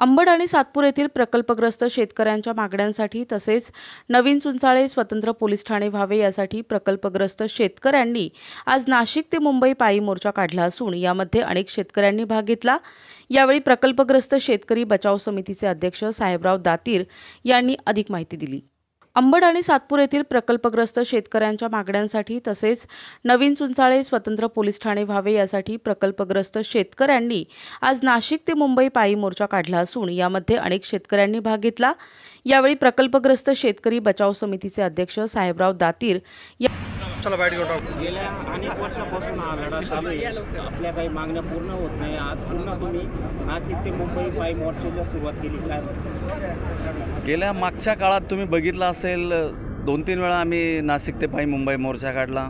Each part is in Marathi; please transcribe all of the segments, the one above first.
अंबड आणि सातपूर येथील प्रकल्पग्रस्त शेतकऱ्यांच्या मागण्यांसाठी तसेच नवीन चुंचाळे स्वतंत्र पोलीस ठाणे व्हावे यासाठी प्रकल्पग्रस्त शेतकऱ्यांनी आज नाशिक ते मुंबई पायी मोर्चा काढला असून यामध्ये अनेक शेतकऱ्यांनी भाग घेतला. यावेळी प्रकल्पग्रस्त शेतकरी बचाव समितीचे अध्यक्ष साहेबराव दातीर यांनी अधिक माहिती दिली. अंबड आणि सातपूर येथील प्रकल्पग्रस्त शेतकऱ्यांच्या मागण्यांसाठी तसेच नवीन चुंचाळे स्वतंत्र पोलीस ठाणे व्हावे यासाठी प्रकल्पग्रस्त शेतकऱ्यांनी आज नाशिक ते मुंबई पायी मोर्चा काढला असून यामध्ये अनेक शेतकऱ्यांनी भाग घेतला. यावेळी प्रकल्पग्रस्त शेतकरी बचाव समितीचे अध्यक्ष साहेबराव दातीर या चला बाहेर घेऊन टाकू गेल्या अनेक वर्षापासून हा लढा चालू आहे. आपल्या काही मागण्या पूर्ण होत नाही. आज पुन्हा तुम्ही नाशिक ते मुंबई पायी मोर्चाला सुरुवात केली. काय? गेल्या मागच्या काळात तुम्ही बघितलं असेल दोन तीन वेळा आम्ही नाशिक ते पायी मुंबई मोर्चा काढला.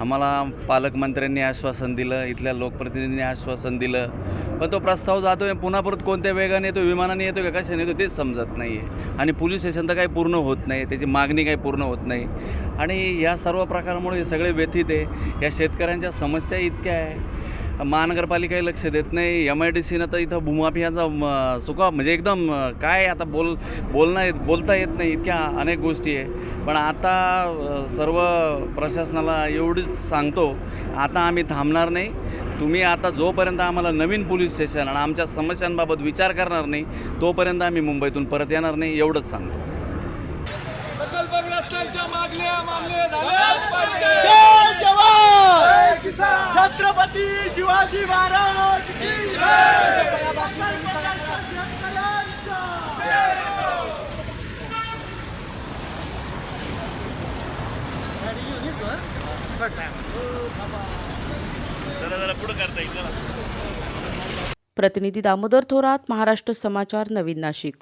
आम्हाला पालकमंत्र्यांनी आश्वासन दिलं इथल्या लोकप्रतिनिधींनी आश्वासन दिलं. पण तो प्रस्ताव जातो आहे पुन्हा परत कोणत्या वेगाने येतो विमानाने येतो का कशाने येतो तेच समजत नाही आहे आणि पोलीस स्टेशन तर काही पूर्ण होत नाही त्याची मागणी काही पूर्ण होत नाही. आणि या सर्व प्रकारामुळे हे सगळे व्यथित आहे. या शेतकऱ्यांच्या समस्या इतक्या आहे. महानगरपालिकाही लक्ष देत नाही. एम आय डी सीनं तर इथं भूमाफियाचा सुका म्हणजे एकदम काय आता बोल बोलणं येत बोलता येत नाही इतक्या अनेक गोष्टी आहे. पण आता सर्व प्रशासनाला एवढीच सांगतो आता आम्ही थांबणार नाही. तुम्ही आता जोपर्यंत आम्हाला नवीन पोलीस स्टेशन आणि आमच्या समस्यांबाबत विचार करणार नाही तोपर्यंत आम्ही मुंबईतून परत येणार नाही एवढंच सांगतो. प्रकल्पग्रस्तांच्या मागण्या मान्य जवान छत्रपती शिवाजी महाराज प्रतिनिधी दामोदर थोरात महाराष्ट्र समाचार नवीन नाशिक.